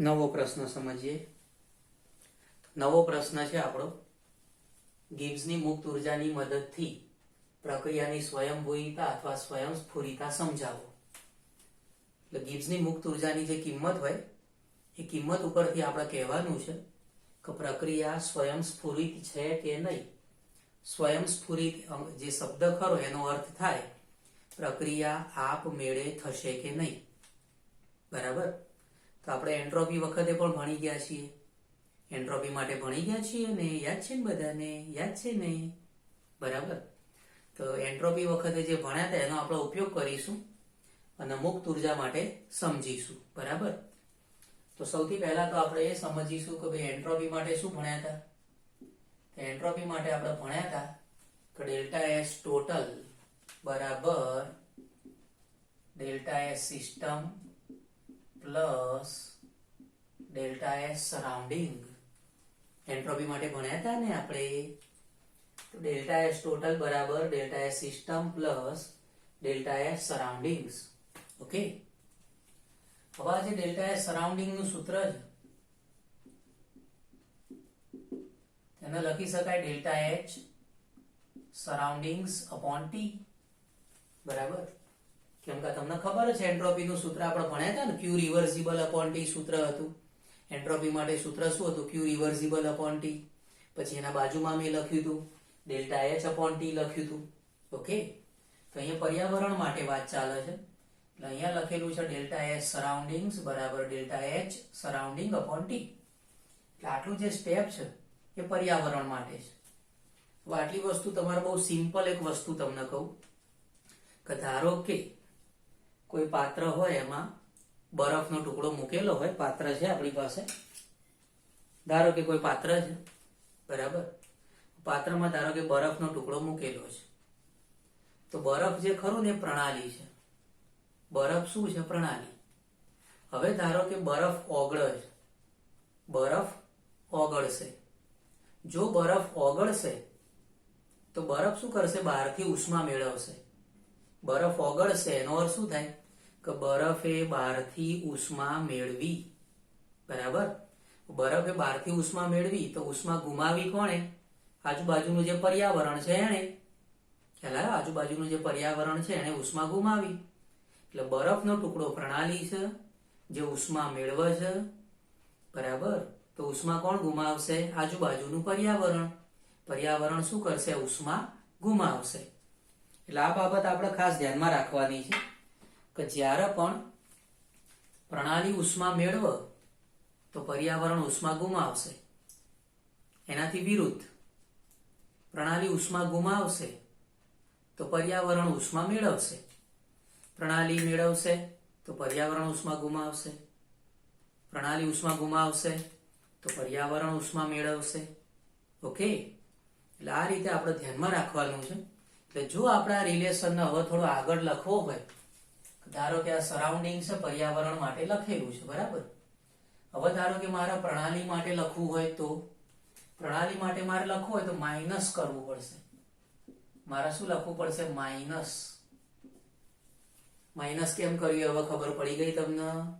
નવો પ્રશ્ન સમજીએ. નવો પ્રશ્ન છે આપણો. ગિબ્સની મુક્ત ઉર્જાની મદદથી પ્રક્રિયાની સ્વયંભૂયિતા અથવા સ્વયંસ્ફુરિતા સમજાવો. એટલે ગિબ્સની મુક્ત ઉર્જાની જે કિંમત હોય, એ કિંમત ઉપરથી આપણે કહેવાનું છે કે પ્રક્રિયા સ્વયંસ્ફુરિત છે કે નહીં? સ્વયંસ્ફુરિત જે શબ્દ ખરો એનો અર્થ થાય, પ્રક્રિયા આપમેળે થશે કે નહીં? બરાબર? તો આપણે એન્ટ્રોપી વખતે પણ ભણી ગયા છીએ. એન્ટ્રોપી માટે ભણી ગયા છીએ ને યાદ છે ને બધાને? યાદ છે ને? બરાબર. તો એન્ટ્રોપી વખતે જે ભણ્યા હતા એનો આપણે ઉપયોગ કરીશું અને મુક્ત ઊર્જા માટે સમજીશું. બરાબર? તો સૌથી પહેલા તો આપણે એ સમજીશું કે ભાઈ એન્ટ્રોપી માટે શું ભણ્યા હતા? તો એન્ટ્રોપી માટે આપણે ભણ્યા હતા કે ડેલ્ટા એસ ટોટલ બરાબર delta S system plus delta S surrounding. Entropy માટે ભણ્યા હતા ને આપણે? તો ડેલ્ટા એસ ટોટલ બરાબર delta S system plus delta S surroundings. Okay? હવે આ જે ડેલ્ટા એસ સરાઉન્ડિંગનું સૂત્ર છે, તેને લખી શકાય delta H surroundings upon T. બરાબર? કેમ કે તમને ખબર છે એન્ટ્રોપી નું સૂત્ર આપણે ભણ્યા હતા ને? ક્યુ રિવર્સિબલ અપોન ટી સૂત્ર હતું. એન્ટ્રોપી માટે સૂત્ર શું હતું? ક્યુ રિવર્સિબલ અપોન ટી પછી એના બાજુમાં મેં લખ્યું હતું ડેલ્ટા એચ અપોન ટી લખ્યું હતું. ઓકે તો અહીંયા પર્યાવરણ માટે વાત ચાલે છે. એટલે અહીંયા લખેલું છે ડેલ્ટા એચ સરાઉન્ડિંગ્સ બરાબર delta H surrounding upon T એટલે આટલું જે સ્ટેપ છે, એ પર્યાવરણ માટે છે. આટલી વસ્તુ તમારે બહુ સિમ્પલ એક વસ્તુ તમને કહું. કે ધારો કે કોઈ પાત્ર હોય એમાં, બરફનો ટુકડો મૂકેલો હોય, પાત્ર છે આપણી પાસે. ધારો કે કોઈ પાત્ર છે, બરાબર? પાત્રમાં ધારો કે બરફનો ટુકડો મૂકેલો છે. તો બરફ જે ખરું ને પ્રણાલી છે. બરફ શું છે? પ્રણાલી. હવે ધારો કે બરફ ઓગળે છે. બરફ ઓગળશે. જો બરફ ઓગળશે, તો બરફ શું કરશે? બહારથી ઉષ્મા મેળવશે. બરફ ઓગળશે, એનો અર્થ શું થાય? કે બરફે બહારથી ઉષ્મા મેળવી. બરાબર? બરફે બહારથી ઉષ્મા મેળવી તો ઉષ્મા ગુમાવી કોણે? આજુબાજુનું જે પર્યાવરણ છે એણે. ખ્યાલ આજુબાજુનું જે પર્યાવરણ છે એણે ઉષ્મા ગુમાવી. એટલે બરફનો ટુકડો પ્રણાલી છે, જે ઉષ્મા મેળવે છે. બરાબર? તો ઉષ્મા કોણ ગુમાવશે? આજુબાજુનું પર્યાવરણ. પર્યાવરણ શું કરશે? ઉષ્મા ગુમાવશે. એટલે આ બાબત આપણે ખાસ ધ્યાનમાં રાખવાની છે. કે જ્યારે પણ પ્રણાલી ઉષ્મા મેળવ, તો પર્યાવરણ ઉષ્મા ગુમાવશે. એનાથી વિરુદ્ધ પ્રણાલી ઉષ્મા ગુમાવશે, તો પર્યાવરણ ઉષ્મા મેળવશે. પ્રણાલી મેળવશે, તો પર્યાવરણ ઉષ્મા ગુમાવશે. પ્રણાલી ઉષ્મા ગુમાવશે, તો પર્યાવરણ ઉષ્મા મેળવશે. ઓકે એટલે આ રીતે આપણે ધ્યાનમાં રાખવાનું છે. એટલે જો આપણે આ રિલેશનને હવે થોડો આગળ લખવો હોય ધારો કે આ સરાઉન્ડિંગ છે, પર્યાવરણ માટે લખેલું છે, બરાબર? હવે ધારો કે મારે પ્રણાલી માટે લખવું હોય તો? પ્રણાલી માટે મારે લખવું હોય તો માઇનસ કરવું પડશે. મારે શું લખવું પડશે? માઇનસ માઇનસ કેમ કર્યું? હવે ખબર પડી ગઈ તમને?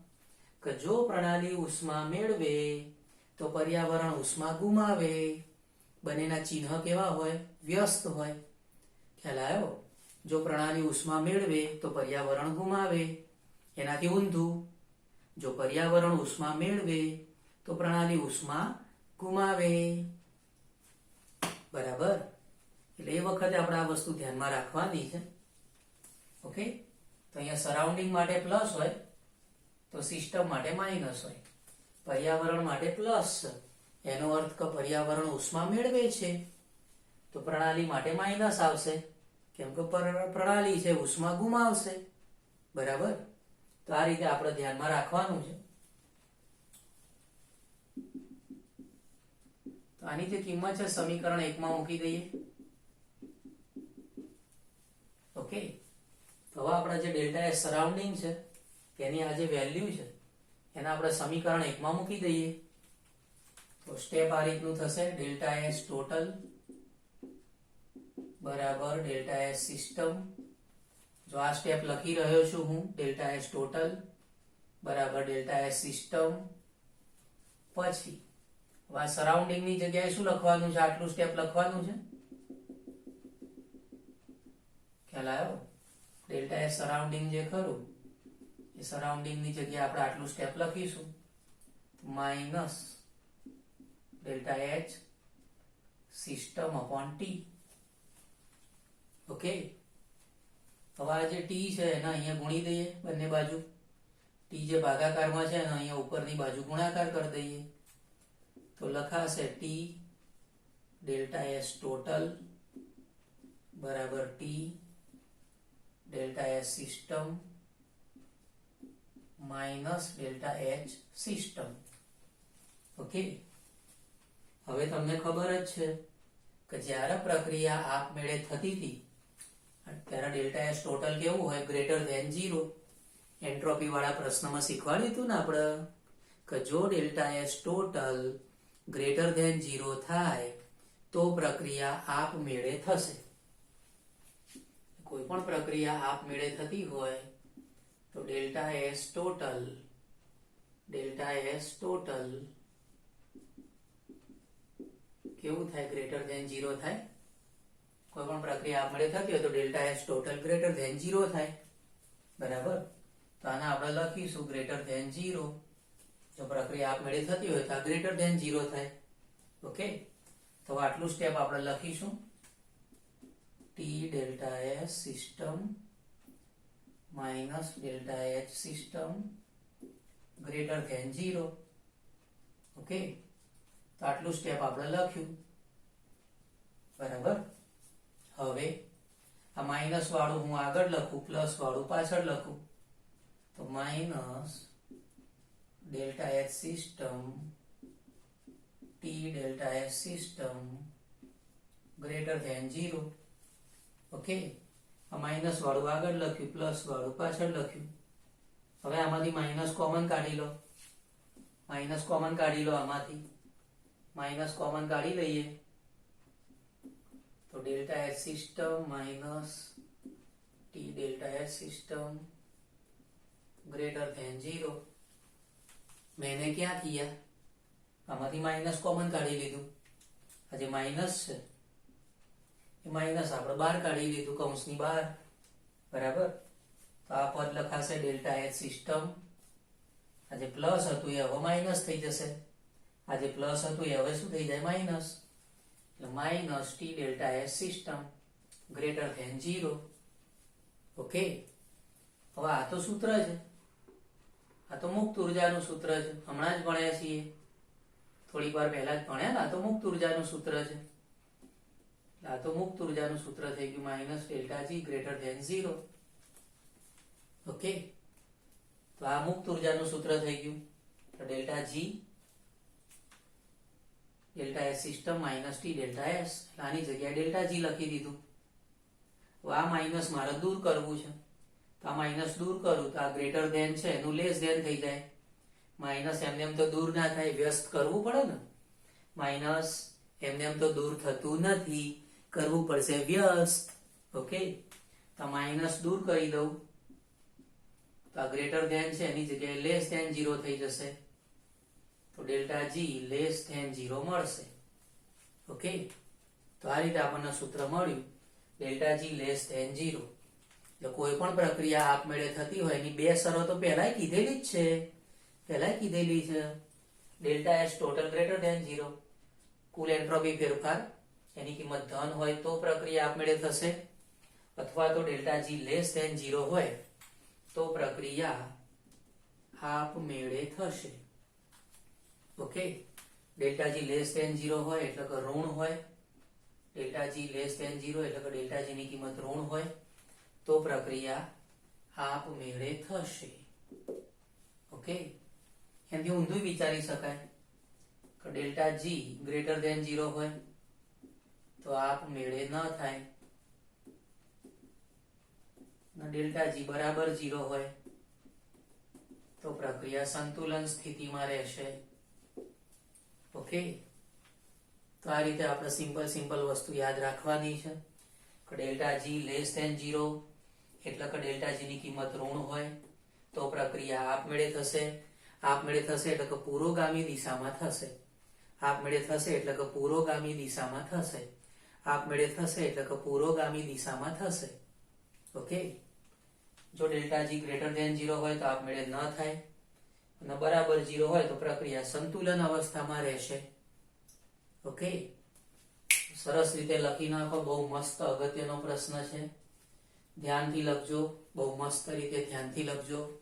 કે જો પ્રણાલી ઉષ્મા મેળવે, તો પર્યાવરણ ઉષ્મા ગુમાવે. બંનેના ચિહ્ન કેવા હોય? વ્યસ્ત હોય. ખ્યાલ આવ્યો? જો પ્રણાલી ઉષ્મા મેળવે તો પર્યાવરણ ગુમાવે. એનાથી ઊંધું. જો પર્યાવરણ ઉષ્મા મેળવે તો પ્રણાલી ઉષ્મા ગુમાવે. બરાબર? એટલે એ વખતે આપણે આ વસ્તુ ધ્યાનમાં રાખવાની છે. ઓકે? તો અહીંયા સરાઉન્ડિંગ માટે પ્લસ હોય, તો સિસ્ટમ માટે માઇનસ હોય. પર્યાવરણ માટે પ્લસ એનો અર્થ કે પર્યાવરણ ઉષ્મા મેળવે છે. તો પ્રણાલી માટે માઇનસ આવશે. કેમ કે પ્રણાલી છે, ઉષ્મા ગુમાવશે. બરાબર? તો આ રીતે આપણે ધ્યાનમાં રાખવાનું છે. તો આની જે કિંમત છે, સમીકરણ એકમાં મૂકી દઈએ. ઓકે? તો હવે આપણે જે ડેલ્ટા એસ સરાઉન્ડિંગ છે, તેની આ જે વેલ્યુ છે, એને આપણે સમીકરણ એકમાં મૂકી દઈએ. તો સ્ટેપ આ રીતનું થશે, ડેલ્ટા એસ ટોટલ બરાબર, ડેલ્ટા એસ સિસ્ટમ. જો આ સ્ટેપ લખી રહ્યો છું હું, ડેલ્ટા એસ ટોટલ બરાબર, ડેલ્ટા એસ સિસ્ટમ. પછી આ સરાઉન્ડિંગની જગ્યાએ શું લખવાનું છે? આટલું સ્ટેપ લખવાનું છે? ખ્યાલ આવ્યો? ડેલ્ટા એસ સરાઉન્ડિંગ જે ખરું, એ સરાઉન્ડિંગની જગ્યાએ આપણે આટલું સ્ટેપ લખીશું. Minus delta H system upon T okay. હવે આ જે ટી છે, એને અહીંયા ગુણી દઈએ બંને બાજુ. ટી જે ભાગાકારમાં છે, એને અહીંયા ઉપરની બાજુ ગુણાકાર કરી દઈએ. તો લખાશે ટી ડેલ્ટા એસ ટોટલ બરાબર T delta S system minus delta H system. Okay? હવે તમને ખબર જ છે કે જ્યારે પ્રક્રિયા આપમેળે થતી હતી ત્યારે ડેલ્ટા એસ ટોટલ કેવું હોય? Greater than zero. એન્ટ્રોપી વાળા પ્રશ્નમાં શીખવાડ્યું હતું ને આપણે કે જો delta S total greater than zero થાય, તો પ્રક્રિયા આપમેળે થશે. કોઈ પણ પ્રક્રિયા આપમેળે થતી હોય, તો delta S total, delta S total કેવું થાય? ગ્રેટર ધેન ઝીરો થાય? કોઈ પણ પ્રક્રિયા આપણે થતી હોય તો delta S total greater than zero થાય. બરાબર? તો આને આપણે લખીશું ગ્રેટર ધેન ઝીરો. જો પ્રક્રિયા આપમેળે થતી હોય તો આ ગ્રેટર ધેન ઝીરો થાય. ઓકે? તો આટલું સ્ટેપ આપણે લખીશું. T delta S system minus delta H system greater than zero. Okay? તો આટલું સ્ટેપ આપણે લખ્યું. બરાબર? હવે આ માઇનસ વાળું હું આગળ લખું પ્લસ વાળું પાછળ લખું. તો minus delta H system T delta H system greater than zero okay આ માઇનસ વાળું આગળ લખ્યું પ્લસ વાળું પાછળ લખ્યું. હવે આમાંથી માઇનસ કોમન કાઢી લો. માઇનસ કોમન કાઢી લો આમાંથી. માઇનસ કોમન કાઢી લઈએ. તો delta S system minus T delta S system greater than zero. મેં ક્યાં કિયા? આમાંથી માઇનસ કોમન કાઢી લીધું. આ જે માઇનસ છે, એ માઇનસ આપણે બહાર કાઢી લીધું કૌંસની બહાર. બરાબર? તો આ પદ લખાશે ડેલ્ટા એચ સિસ્ટમ. આજે પ્લસ હતું એ હવે માઇનસ થઈ જશે. આજે પ્લસ હતું એ હવે શું થઈ જાય? Minus. Minus T delta S system greater than zero okay હવે આ તો સૂત્ર છે. આ તો મુક્ત ઉર્જાનું સૂત્ર છે. હમણાં જ ભણ્યા છીએ. થોડીક વાર પહેલા જ ભણ્યા ને આ તો મુક્ત ઉર્જાનું સૂત્ર છે. આ તો મુક્ત ઉર્જાનું સૂત્ર થઈ ગયું. Minus delta G greater than zero okay તો આ મુક્ત ઉર્જાનું સૂત્ર થઈ ગયું. Delta G delta S system minus T, delta S આની જગ્યાએ ડેલ્ટા જી લખી દીધું. તો આ માઇનસ મારે દૂર કરવું છે. તો આ માઇનસ દૂર કરું, તો આ ગ્રેટર ધેન છે, એનું લેસ ધેન થઈ જાય. માઇનસ એમને એમ તો દૂર ના થાય, વ્યસ્ત કરવું પડે ને. માઇનસ એમને એમ તો દૂર થતું નથી, કરવું પડશે વ્યસ્ત. ઓકે? તો માઇનસ દૂર કરી દઉં. તો આ ગ્રેટર ધેન છે, એની જગ્યાએ લેસ ધેન જીરો થઈ જશે. તો delta G less than zero મળશે. ઓકે તો આ રીતે આપણને સૂત્ર મળ્યું. Delta G less than zero એટલે કોઈ પણ પ્રક્રિયા આપમેળે થતી હોય એની બે શરતો પહેલાય કીધેલી જ છે. પહેલાય કીધેલી છે. Delta S total greater than zero કુલ એન્ટ્રોપી ફેરફાર. એની કિંમત ધન હોય તો પ્રક્રિયા આપમેળે થશે. અથવા તો delta G less than zero હોય તો પ્રક્રિયા આપમેળે થશે. Okay. Delta G less than zero હોય એટલે કે ઋણ હોય. Delta G less than zero એટલે કે ડેલ્ટા જી ની કિંમત ઋણ હોય. તો પ્રક્રિયા આપમેળે થશે. ઓકે? એનાથી ઊંધું વિચારી શકાય. કે delta G greater than zero હોય, તો આપમેળે ન થાય. ડેલ્ટા જી બરાબર ઝીરો હોય, તો પ્રક્રિયા સંતુલન સ્થિતિમાં રહેશે. ઓકે તો આ રીતે આપણે સિમ્પલ સિમ્પલ વસ્તુ યાદ રાખવાની છે. કે delta G less than zero એટલે કે ડેલ્ટા જી ની કિંમત ઋણ હોય, તો પ્રક્રિયા આપમેળે થશે. આપમેળે થશે એટલે કે પુરોગામી દિશામાં થશે. આપમેળે થશે એટલે કે પુરોગામી દિશામાં થશે. આપમેળે થશે એટલે કે પુરોગામી દિશામાં થશે. ઓકે જો delta G greater than zero હોય તો આપમેળે ન થાય. અને બરાબર જીરો હોય તો પ્રક્રિયા સંતુલન અવસ્થામાં રહેશે. ઓકે? સરસ રીતે લખી નાખો. બહુ મસ્ત અગત્યનો પ્રશ્ન છે. ધ્યાનથી લખજો. બહુ મસ્ત રીતે ધ્યાનથી લખજો.